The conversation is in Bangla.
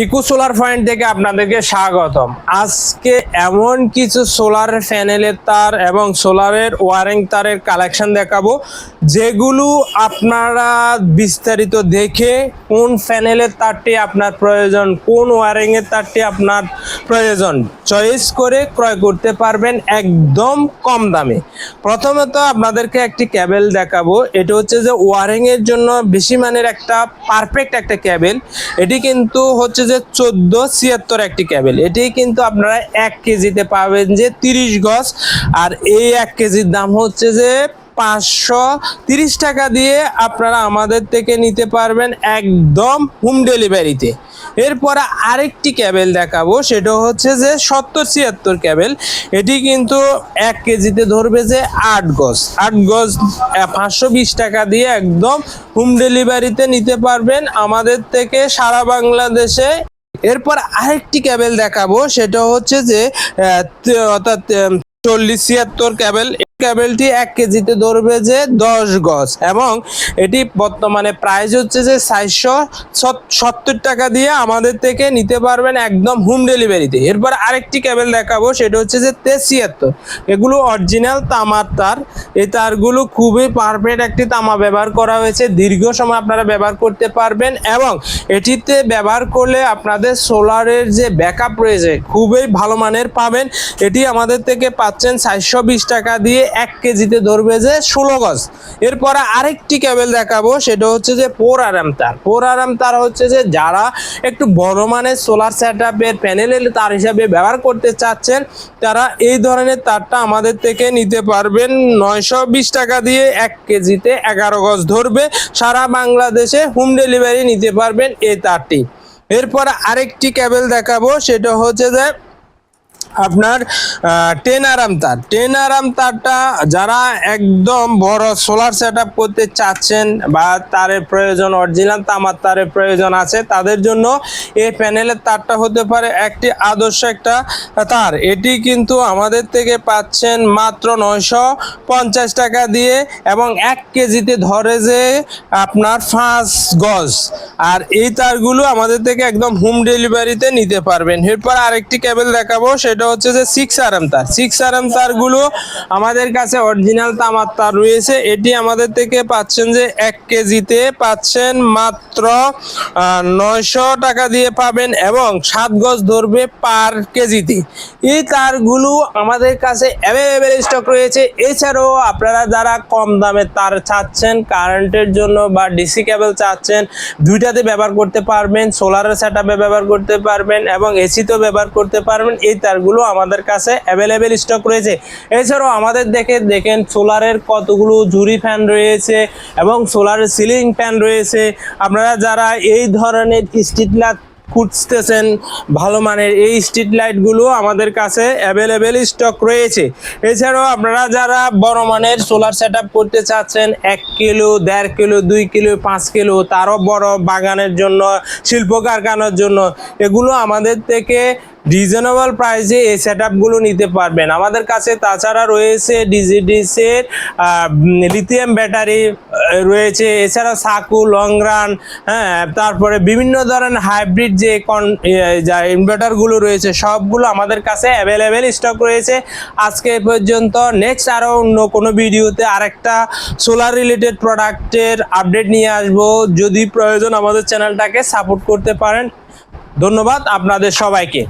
ইকো সোলার পয়েন্ট থেকে আপনাদেরকে স্বাগতম। আজকে এমন কিছু সোলার প্যানেলের তার এবং সোলারের ওয়ারিং তারের কালেকশন দেখাবো, যেগুলো আপনারা বিস্তারিত দেখে কোন প্যানেলের তারটি আপনার প্রয়োজন, কোন ওয়ারিংয়ের তারটি আপনার প্রয়োজন চয়েস করে ক্রয় করতে পারবেন একদম কম দামে। প্রথমত আপনাদেরকে একটি ক্যাবেল দেখাবো, এটা হচ্ছে যে ওয়ারিংয়ের জন্য বেশি মানের একটা পারফেক্ট একটা ক্যাবেল। এটি কিন্তু হচ্ছে যে চোদ্দ ছিয়াত্তর একটি ক্যাবেল। এটি কিন্তু আপনারা এক কেজিতে পাবেন যে তিরিশ গজ। আর এই এক কেজির দাম হচ্ছে যে পাঁচশো তিরিশ টাকা দিয়ে আপনারা আমাদের থেকে নিতে পারবেন একদম হোম ডেলিভারিতে। এরপরে আরেকটি ক্যাবেল দেখাবো, সেটা হচ্ছে যে সত্তর ছিয়াত্তর ক্যাবেল। এটি কিন্তু এক কেজিতে ধরবে যে আট গজ। আট গজ পাঁচশো বিশ টাকা দিয়ে একদম হোম ডেলিভারিতে নিতে পারবেন আমাদের থেকে সারা বাংলাদেশে। এরপর আরেকটি ক্যাবেল দেখাবো, সেটা হচ্ছে যে অর্থাৎ চল্লিশ ছিয়াত্তর ক্যাবেল। ক্যাবেলটি এক কেজিতে ধরবে যে দশ গজ। এবং এটি বর্তমানে প্রাইস হচ্ছে যে চারশো সত্তর টাকা দিয়ে আমাদের থেকে নিতে পারবেন একদম হোম ডেলিভারিতে এরপর আরেকটি ক্যাবেল দেখাবো, সেটা হচ্ছে যে তেইশ ছিয়াত্তর এগুলো অরিজিনাল তামার তার। এই তারগুলো খুবই পারফেক্ট একটি তামা ব্যবহার করা হয়েছে। দীর্ঘ সময় আপনারা ব্যবহার করতে পারবেন এবং এটিতে ব্যবহার করলে আপনাদের সোলারের যে ব্যাকআপ রয়েছে, খুবই ভালো মানের পাবেন। এটি আমাদের থেকে পাচ্ছেন চারশো বিশ টাকা দিয়ে এক কেজিতে ধরবে যে ষোলো গজ। এরপরে আরেকটি কেবল দেখাবো, সেটা হচ্ছে যে পোর আরাম তার। পোর আরাম তার হচ্ছে যে যারা একটু বড় মানের সোলার সেট আপের প্যানেলের তার হিসাবে ব্যবহার করতে চাচ্ছেন, তারা এই ধরনের তারটা আমাদের থেকে নিতে পারবেন। নয়শো বিশ টাকা দিয়ে এক কেজিতে এগারো গজ ধরবে। সারা বাংলাদেশে হোম ডেলিভারি নিতে পারবেন এই তারটি। এরপর আরেকটি কেবল দেখাবো, সেটা হচ্ছে যে আপনার টেন আরাম তার। টেন আরাম তারটা যারা একদম বড় সোলার সেট করতে চাচ্ছেন বা তারের প্রয়োজন অরিজিনাল তামার তারের প্রয়োজন আছে, তাদের জন্য এই প্যানেলের তারটা হতে পারে একটি আদর্শ একটা তার। এটি কিন্তু আমাদের থেকে পাচ্ছেন মাত্র নয়শো পঞ্চাশ টাকা দিয়ে এবং এক কেজিতে ধরে যে আপনার পাঁচ গজ। আর এই তারগুলো আমাদের থেকে একদম হোম ডেলিভারিতে নিতে পারবেন। এরপর আরেকটি কেবল দেখাবো, সেটা হচ্ছে যে সিক্স আর এম তার। সিক্স আর এম তারগুলো আমাদের কাছে অরিজিনাল তামার তার রয়েছে। এটি আমাদের থেকে পাচ্ছেন যে এক কেজিতে পাচ্ছেন মাত্র নয়শো টাকা দিয়ে পাবেন এবং সাত গজ ধরবে পার কেজিতে। এই তারগুলো আমাদের কাছে অ্যাভেলেবেল স্টক রয়েছে। এছাড়াও আপনারা যারা কম দামে তার চাচ্ছেন কারেন্টের জন্য বা ডিসি কেবল চাচ্ছেন, দুইটাতে ব্যবহার করতে পারবেন সোলারের সেট ব্যবহার করতে পারবেন এবং এসিতেও ব্যবহার করতে পারবেন। এই তারগুলো আমাদের কাছে অ্যাভেলেবেল স্টক রয়েছে। এছাড়াও আমাদের দেখে দেখেন সোলারের কতগুলো ঝুরি ফ্যান রয়েছে এবং সোলারের সিলিং ফ্যান রয়েছে। আপনারা যারা এই ধরনের স্ট্রিট লাইট খুঁজতেছেন, ভালো মানের এই স্ট্রিট লাইটগুলো আমাদের কাছে অ্যাভেলেবেল স্টক রয়েছে। এছাড়াও আপনারা যারা বড় মানের সোলার সেট করতে চাচ্ছেন, এক কিলো, দেড় কিলো, দুই কিলো, পাঁচ কিলো, তারও বড় বাগানের জন্য, শিল্প কারখানার জন্য, এগুলো আমাদের থেকে রিজনেবল প্রাইসে এই সেট আপগুলো নিতে পারবেন। আমাদের কাছে তাছাড়া রয়েছে ডিজিডিসের লিথিয়াম ব্যাটারি রয়েছে। এছাড়া সাকু লং রান হ্যাঁ তারপরে বিভিন্ন ধরনের হাইব্রিড যে কন যা ইনভার্টারগুলো রয়েছে, সবগুলো আমাদের কাছে অ্যাভেলেবেল স্টক রয়েছে। আজকে পর্যন্ত নেক্সট আরও অন্য কোনো ভিডিওতে আরেকটা সোলার রিলেটেড প্রোডাক্টের আপডেট নিয়ে আসব। যদি প্রয়োজন আমাদের চ্যানেলটাকে সাপোর্ট করতে পারেন। ধন্যবাদ আপনাদের সবাইকে।